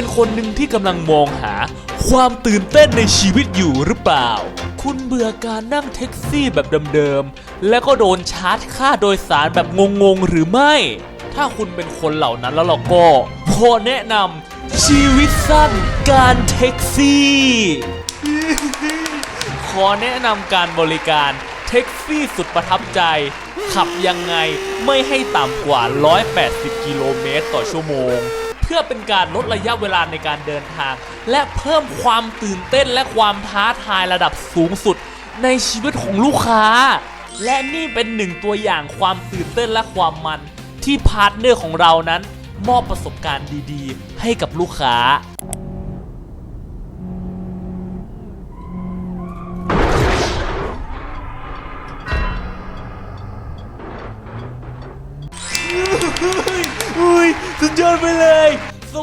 เป็นคนหนึ่งที่กำลังมองหา ความตื่นเต้นในชีวิตอยู่หรือเปล่า คุณเบื่อการนั่งแท็กซี่แบบเดิมๆ และก็โดนชาร์จค่าโดยสารแบบงงๆ หรือไม่ ถ้าคุณเป็นคนเหล่านั้นแล้วเราก็ขอแนะนำชีวิตสั้นการแท็กซี่ ขอแนะนำการบริการแท็กซี่สุดประทับใจ ขับยังไงไม่ให้ต่ำกว่า 180 กิโลเมตรต่อชั่วโมง พื่อเป็นการลดระยะเวลาในการเดินทาง และเพิ่มความตื่นเต้นและความท้าทายระดับสูงสุด ในชีวิตของลูกค้า และนี่เป็นหนึ่งตัวอย่างความตื่นเต้นและความมัน ที่พาร์ทเนอร์ของเรานั้น มอบประสบการณ์ดีๆ ให้กับลูกค้า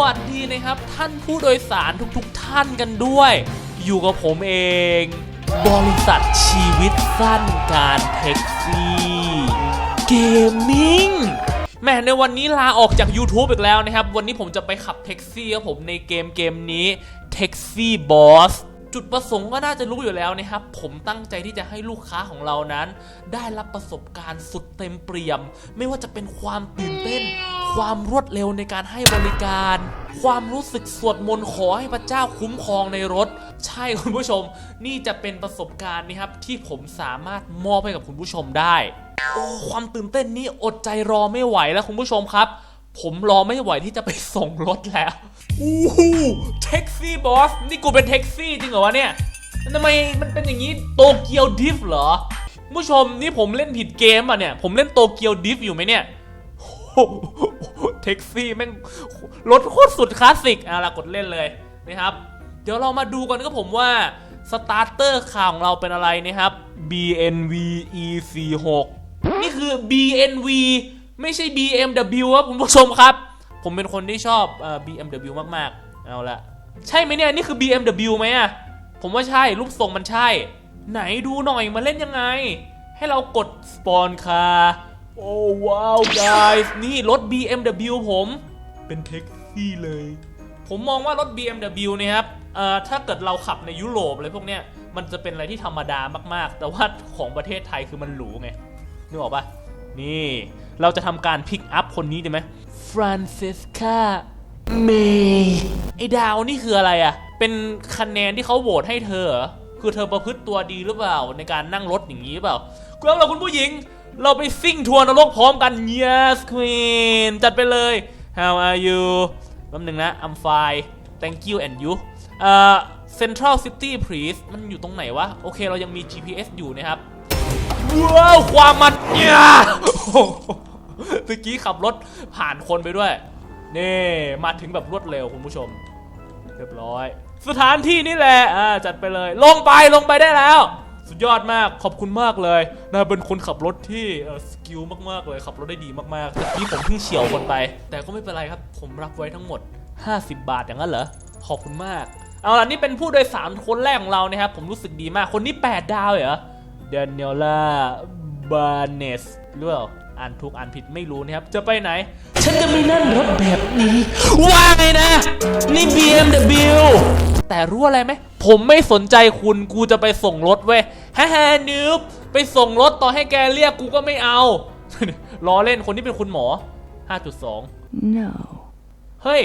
วัสดีนะครับ ท่านผู้โดยสารทุกๆทท่านกันด้วย อยู่กับผมเอง บริษัทชีวิตสั้นการแท็กซี่เกมมิ่งแหม่ในวันนี้ลาออกจาก YouTube อีกแล้วนะครับ วันนี้ผมจะไปขับแท็กซี่ครับผมในเกมเกมนี้แท็กซี่บอส จุดประสงค์ก็น่าจะรู้อยู่แล้วนะครับ ผมตั้งใจที่จะให้ลูกค้าของเรานั้น ได้รับประสบการณ์สุดเต็มเปี่ยม ไม่ว่าจะเป็นความตื่นเต้น ความรวดเร็วในการให้บริการ ความรู้สึกสวดมนต์ขอให้พระเจ้าคุ้มครองในรถ ใช่คุณผู้ชม นี่จะเป็นประสบการณ์นะครับที่ผมสามารถมอบให้กับคุณผู้ชมได้โอ้ความตื่นเต้นนี้อดใจรอไม่ไหวแล้วคุณผู้ชมครับ ผมรอไม่ไหวที่จะไปส่งรถแล้ว อู้หูแท็กซี่บอส นี่กูเป็นแท็กซี่จริงเหรอวะเนี่ยทำไมมันเป็นอย่างนี้โตเกียวดิฟเหรอ ผู้ชมนี่ผมเล่นผิดเกมอะเนี่ย ผมเล่นโตเกียวดิฟอยู่ไหมเนี่ยโอ้โหแท็กซี่แม่งรถโคตรสุดคลาสสิกอะละกดเล่นเลยนะครับ เดี๋ยวเรามาดูกันก็ผมว่าสตาร์เตอร์ข่าวของเราเป็นอะไรนะครับ BNV E46 นี่คือ BNV ไม่ใช่ BMW ครับคุณผู้ชมครับ ผมเป็นคนที่ชอบเอ่อ BMW มากๆ เอาละใช่ไหมเนี่ย นี่คือ BMW ไหมอะผมว่าใช่รูปทรงมันใช่ ไหนดูหน่อยมาเล่นยังไง ให้เรากดสปอนคาโอ้ว้าว guys นี่รถ BMW ผมเป็นแท็กซี่เลย ผมมองว่ารถ BMW เนี่ยครับเอ่อถ้าเกิดเราขับในยุโรปอะไรพวกเนี้ยมันจะเป็นอะไรที่ธรรมดามากๆ แต่ว่าของประเทศไทยคือมันหรูไงนึกออกปะนี่เราจะทำการพิกอัพคนนี้ดีไหม ฟรานเซสกาเมย์ไอดาวนี่คืออะไรอะเป็นคะแนนที่เขาโหวตให้เธอเหรอคือเธอประพฤติตัวดีหรือเปล่าในการนั่งรถอย่างนี้หรือเปล่าคุณเราคุณผู้หญิง เราไปซิ่งทัวร์นรกพร้อมกัน yes queen จัดไปเลย how are you แป๊บนึงนะ I'm fine thank you and you เอ่อ Central City please มันอยู่ตรงไหนวะ โอเคเรายังมี GPS อยู่นะครับ ว้าว ความมันเนี่ย เมื่อกี้ขับรถผ่านคนไปด้วย นี่มาถึงแบบรวดเร็วคุณผู้ชม เรียบร้อย สถานที่นี่แหละอ่าจัดไปเลย ลงไปลงไปได้แล้ว สุดยอดมากขอบคุณมากเลยนะเป็นคนขับรถที่เออสกิลมากๆเลยขับรถได้ดีมากๆแต่กี้ผมเพิ่งเฉียวคนไป แต่ก็ไม่เป็นไรครับ ผมรับไว้ทั้งหมด 50 บาทอย่างนั้นเหรอขอบคุณมากเอาล่ะนี่เป็นผู้โดยสารคนแรกของเรานะครับผมรู้สึกดีมากคนนี้ 8 ดาวเหรอเดนเนล่าบาเนสหรือเปล่า อ่านถูกอ่านผิดไม่รู้นะครับ จะไปไหน ฉันจะไม่นั่งรถแบบนี้ ว่าไงนะ นี่ BMW แต่รู้อะไรไหม ผมไม่สนใจคุณกูจะไปส่งรถเว้ยฮ่าฮ่านิบไปส่งรถต่อให้แกเรียกกูก็ไม่เอาล้อเล่นคนที่เป็นคุณหมอ 5.2 No. เฮ้ย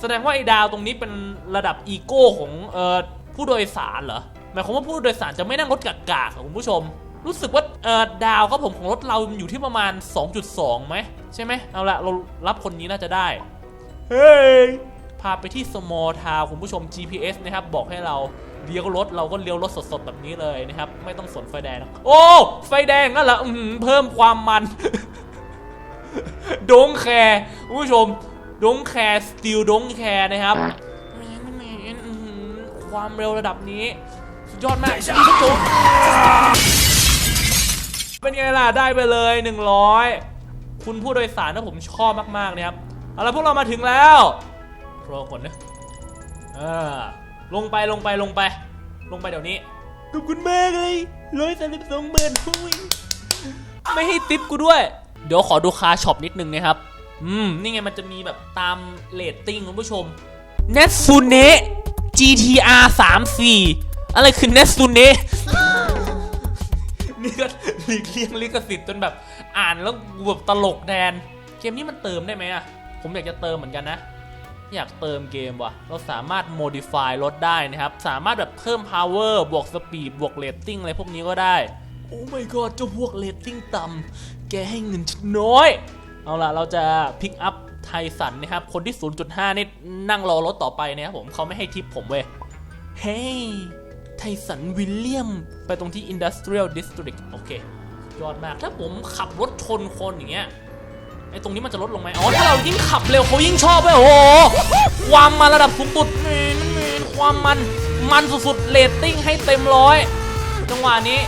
แสดงว่าไอ้ดาวตรงนี้เป็นระดับอีโก้ของเอ่อผู้โดยสารเหรอหมายความว่าผู้โดยสารจะไม่นั่งรถกากๆอะคุณผู้ชม รู้สึกว่าเอ่อดาวครับผมของรถเราอยู่ที่ประมาณ 2.2ไหมใช่ไหมเอาละเรารับคนนี้น่าจะได้ เฮ้ยพาไปที่ small town คุณผู้ชม GPS นะครับ บอกให้เราเลี้ยวรถเราก็เลี้ยวรถสดๆแบบนี้เลยนะครับ ไม่ต้องสนไฟแดงนะโอ้ ไฟแดงนั่นเหรออื้อหือเพิ่มความมันดงแคร์คุณผู้ชมดงแคร์สติลดงแคร์นะครับอื้อหือความเร็วระดับนี้ สุดยอดมากชีวิตโจ เป็นไงล่ะ ได้ไปเลย 100 คุณผู้โดยสารนะผมชอบมากๆนะครับเอาละพวกเรามาถึงแล้วรอก่อนนะอ่าลงไปลงไปลงไป ลงไปเดี๋ยวนี้ขอบคุณมากเลยร้อยสามสิบสองหมื่นหุ้ยไม่ให้ติปกูด้วย เดี๋ยวขอดูคาช็อปนิดนึงนะครับ อืม นี่ไงมันจะมีแบบตามเรตติ้งคุณผู้ชมเนซูเนะ GTR 34 อะไรคือเนซูเนะ นี่ก็หลีกเลี่ยงลิขสิทธิ์จนแบบอ่านแล้วแบบตลกแดนเกมนี้มันเติมได้ไหมอะผมอยากจะเติมเหมือนกันนะ อยากเติมเกมว่ะ เราสามารถ modify รถได้นะครับ สามารถแบบเพิ่ม power บวก speed บวก rating อะไรพวกนี้ก็ได้ โอ้ my god เจ้าพวก rating ต่ำแกให้เงินฉันน้อย เอาล่ะ เราจะ pick up ไทสันนะครับ คนที่ 0.5 นี่นั่งรอรถต่อไปนะครับผมเขาไม่ให้ทิปผมเว้ย เฮ้ ไทสันวิลเลียม ไปตรงที่ Industrial District โอเค ยอดมากถ้าผมขับรถชนคนอย่างเงี้ยไอตรงนี้มันจะลดลงไหมอ๋อ ถ้าเรายิ่งขับเร็วเขายิ่งชอบเว้ยโอ้โห ความมันระดับสูงสุดแมนแมนความมัน มันสุดๆ เรตติ้งให้เต็มร้อย จังหวะนี้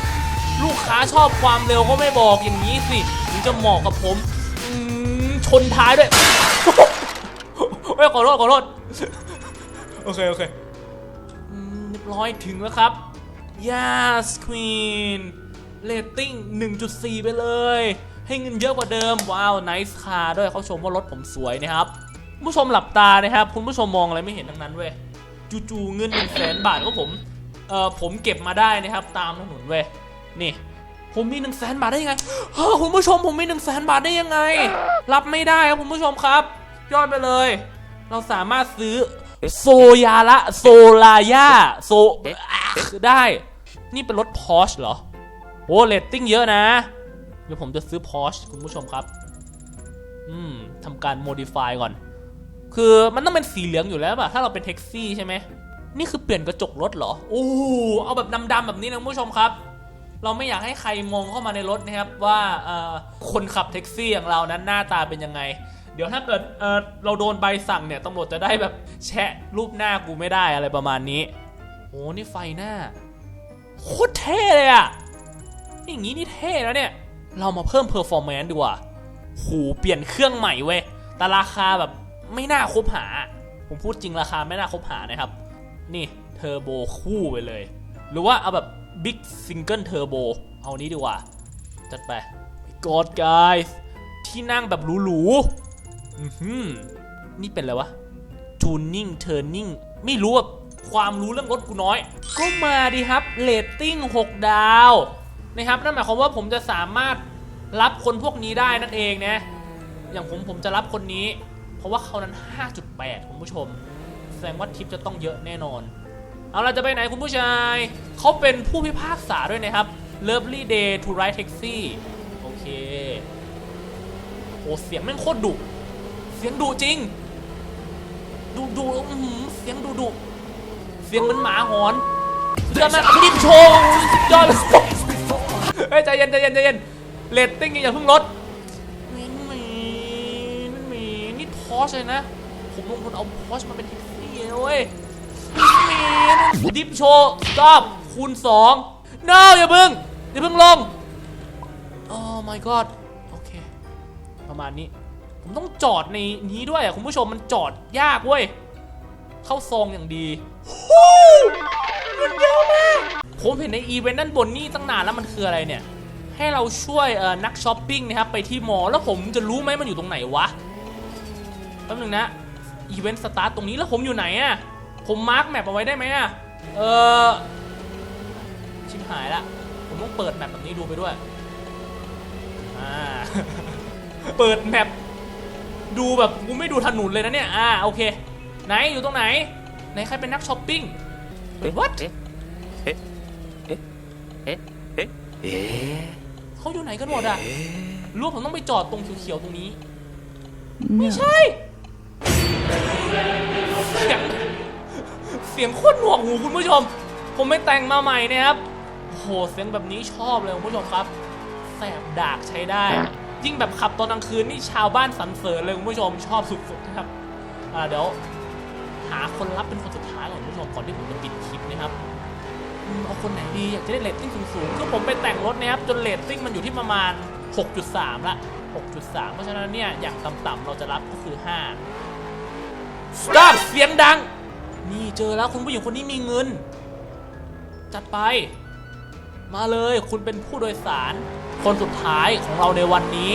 ลูกค้าชอบความเร็วก็ไม่บอกอย่างนี้สิถึงจะเหมาะกับผม ชนท้ายด้วย เฮ้ย ขอโทษ ขอโทษ โอเค โอเค ร้อยถึงแล้วครับ yes queen เรตติ้ง 1.4 ไปเลย ให้เงินเยอะกว่าเดิม ว้าว nice car ด้วยเขาชมว่ารถผมสวยนะครับคุณผู้ชมหลับตานะครับ คุณผู้ชมมองอะไรไม่เห็นทั้งนั้นเว้ย จู่ๆเงิน1 0 0 0 0แสนบาทก็ผม เอ่อ ผมเก็บมาได้นะครับ ตามถนนเว้ย นี่ ผมมี1 0 0 0 0แสนบาทได้ยังไง เฮ้อคุณผู้ชมผมมี1 0 0 0 0แสนบาทได้ยังไง รับไม่ได้ครับคุณผู้ชมครับ ยอดไปเลย เราสามารถซื้อ โซยาละโซลายาโซอะได้ นี่เป็นรถพอชเหรอโอ้เรตติ้งเยอะนะ เดี๋ยวผมจะซื้อพอชคุณผู้ชมครับ อืมทำการ modify ก่อน คือมันต้องเป็นสีเหลืองอยู่แล้วป่ะ ถ้าเราเป็นแท็กซี่ใช่ไหม นี่คือเปลี่ยนกระจกรถเหรอ โอ้เอาแบบดำๆแบบนี้นะคุณผู้ชมครับ เราไม่อยากให้ใครมองเข้ามาในรถนะครับว่าเอ่อคนขับแท็กซี่อย่างเรานั้นหน้าตาเป็นยังไง เดี๋ยวถ้าเกิดเออเราโดนใบสั่งเนี่ยตำรวจจะได้แบบแชะรูปหน้ากูไม่ได้อะไรประมาณนี้โอ้นี่ไฟหน้าโคตรเท่เลยอะอย่างนี้นี่เท่แล้วเนี่ย เรามาเพิ่มเพอร์ฟอร์แมนซ์ดีกว่าโหเปลี่ยนเครื่องใหม่เว้ยแต่ราคาแบบไม่น่าคบหา ผมพูดจริงราคาไม่น่าคบหานะครับ นี่เทอร์โบคู่ไปเลย หรือว่าเอาแบบบิ๊กซิงเกิลเทอร์โบเอานี้ดีกว่า จัดไปกอดกายที่นั่งแบบหรูๆ อือหือนี่เป็นอะไรวะทูนิ่งเทอร์นิ่งไม่รู้ว่าความรู้เรื่องรถกูน้อย ก็มาดีครับเรตติ้ง 6 ดาวนะครับนั่นหมายความว่าผมจะสามารถรับคนพวกนี้ได้นั่นเองนะ อย่างผมผมจะรับคนนี้ เพราะว่าเขานั้น 5.8 คุณผู้ชม แสดงว่าทิปจะต้องเยอะแน่นอน เอาเราจะไปไหนคุณผู้ชาย เขาเป็นผู้พิพากษาด้วยนะครับ Lovely Day to Ride Taxi โอเค โอ้เสียงแม่งโคตรดุ สียงดุจริงดุดุอื้อหือเสียงดุดุเสียงเหมือนหมาหอนสุดยอดมากดิบโชว์สุดยอดเลยเฮ้ยใจเย็นใจเย็นใจเย็นเรตติ้งอย่าเพิ่งลดมีมีมีนี่พอชเลยนะ ผมลงทุนเอาพอชมาเป็นท็กซี่เลยเว้ยมีดิฟโชว์ตอปคูณ2 no อย่าเพิ่งอย่าเพิ่งลง oh my god โอเค ประมาณนี้ ผมต้องจอดในนี้ด้วยอะคุณผู้ชมมันจอดยากเว้ย เข้าซองอย่างดีมันเยอะมากผมเห็นในอีเวนต์ด้านบนนี่ตั้งนานแล้วมันคืออะไรเนี่ย ให้เราช่วยเอ่อนักช้อปปิ้งนะครับไปที่มอลล์แล้วผมจะรู้ไหมมันอยู่ตรงไหนวะแป๊บนึงนะอีเวนต์สตาร์ทตรงนี้แล้วผมอยู่ไหนอะผมมาร์กแมปเอาไว้ได้ไหมอะเออชิบหายละผมต้องเปิดแมปแบบนี้ดูไปด้วยอ่าเปิดแมป ดูแบบกูไม่ดูถนนเลยนะเนี่ย อ่าโอเค ไหนอยู่ตรงไหน ไหนใครเป็นนักช้อปปิ้ง What เขาอยู่ไหนกันหมดอะรู้ว่าผมต้องไปจอดตรงเขียวๆตรงนี้ ไม่ใช่ เสียง เสียงโคตรหนวกหูคุณผู้ชม ผมไม่แต่งมาใหม่นะครับโอ้โหเสียงแบบนี้ชอบเลยคุณผู้ชมครับ แสบดากใช้ได้ ยิ่งแบบขับตอนกลางคืนนี่ชาวบ้านสรรเสริญเลยคุณผู้ชมชอบสุดๆนะครับอ่าเดี๋ยวหาคนรับเป็นคนสุดท้ายก่อนคุณผู้ชมก่อนที่ผมจะปิดคลิปนะครับเอาคนไหนดีอยากจะได้เรตติ้งสูงๆคือผมไปแต่งรถนะครับจนเรตติ้งมันอยู่ที่ประมาณ 6.3 ละ 6.3 เพราะฉะนั้นเนี่ยอย่างต่ำๆเราจะรับก็คือ 5 stop เสียงดัง นี่เจอแล้วคุณผู้หญิงคนนี้มีเงิน จัดไป มาเลยคุณเป็นผู้โดยสาร คนสุดท้ายของเราในวันนี้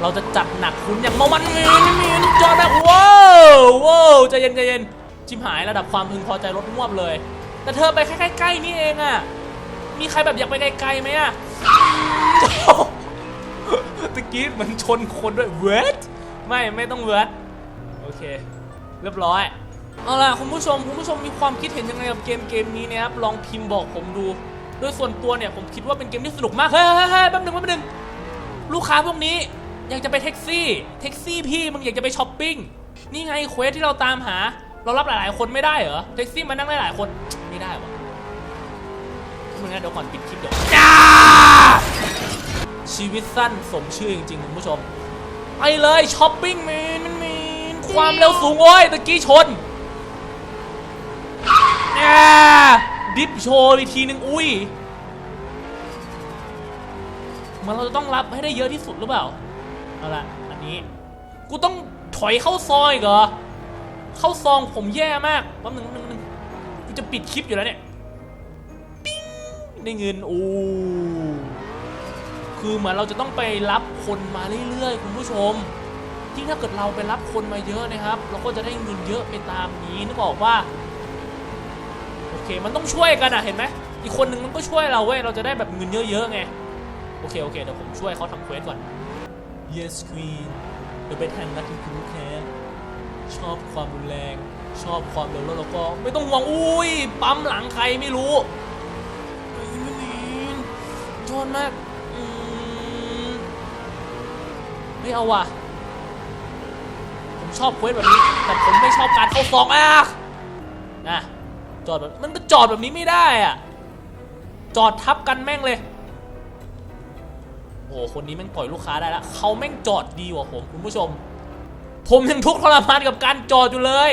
เราจะจัดหนักคุณอย่างเมามันมีนมีนจอดแบบว้าวว้าวใจเย็นใจเย็นจิมหายระดับความพึงพอใจลดงวบเลย แต่เธอไปใกล้ๆนี่เองอะมีใครแบบอยากไปไกลๆไหมอะตะกี้มันชนคนด้วยเวทไม่ไม่ต้องเวทโอเค เรียบร้อยเอาล่ะคุณผู้ชมคุณผู้ชมมีความคิดเห็นยังไงกับเกมเกมนี้นะครับลองพิมพ์บอกผมดู โดยส่วนตัวเนี่ยผมคิดว่าเป็นเกมที่สนุกมาก เฮ้ยเฮ้ยเฮ้ยแป๊บหนึงแป๊บหนึงลูกค้าพวกนี้อยากจะไปแท็กซี่แท็กซี่พี่มึงอยากจะไปช้อปปิ้งนี่ไงเควสที่เราตามหา เรารับหลายๆ คนไม่ได้เหรอแท็กซี่มานั่งได้หลายคนไม่ได้วะมึงงั้นเดี๋ยวก่อนปิดคลิปเดี๋ยวจ้าชีวิตสั้นสมชื่อจริงๆคุณผู้ชมไปเลยช้อปปิ้งแมนแมนแมนความเร็วสูงโอ้ยตะกี้ชนแอ่ ดิฟโชว์อีกทีหนึ่งอุ้ยมันเราจะต้องรับให้ได้เยอะที่สุดหรือเปล่าเอาละอันนี้ กูต้องถอยเข้าซอยเหรอเข้าซองผมแย่มากแป๊บนึงแป๊บนึงแป๊บนึงกูจะปิดคลิปอยู่แล้วเนี่ยปิ้งได้เงินโอ้คือเหมือนเราจะต้องไปรับคนมาเรื่อยๆคุณผู้ชมที่ถ้าเกิดเราไปรับคนมาเยอะนะครับ เราก็จะได้เงินเยอะไปตามนี้นึกออกว่า มันต้องช่วยกันอะเห็นไหมอีกคนนึงมันก็ช่วยเราเว้ย เราจะได้แบบเงินเยอะๆไง โอเค โอเค เดี๋ยวผมช่วยเขาทำเควสก่อน Yes Queen เดี๋ยวไปแทนนัดที่คุณแค้ชอบความรุนแรง ชอบความเร็วแล้วเราก็ไม่ต้องห่วงอุ้ย ปั๊มหลังใครไม่รู้เฮ้ยไม่มีโทษมากมไม่เอาว่ะ ผมชอบเควสแบบนี้ แต่ผมไม่ชอบการเข้าซองอะนะ จอดแบบมันก็จอดแบบนี้ไม่ได้อะจอดทับกันแม่งเลย โอ้โหคนนี้แม่งปล่อยลูกค้าได้ล้วเขาแม่งจอดดีกว่าผมคุณผู้ชม ผมยังทุกข์ทรมานกับการจอดอยู่เลย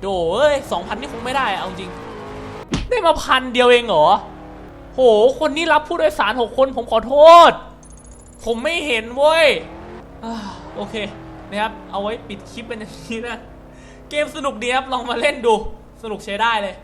โดเอ้ยสองพันนี่คงไม่ได้อะเอาจริง ได้มาพันเดียวเองเหรอโห คนนี้รับผู้โดยสารหกคนผมขอโทษ ผมไม่เห็นเว้ยอโอเคนะครับ เอาไว้ปิดคลิปเป็นอย่างนี้นะ เกมสนุกดีครับ ลองมาเล่นดู สนุกใช้ได้เลย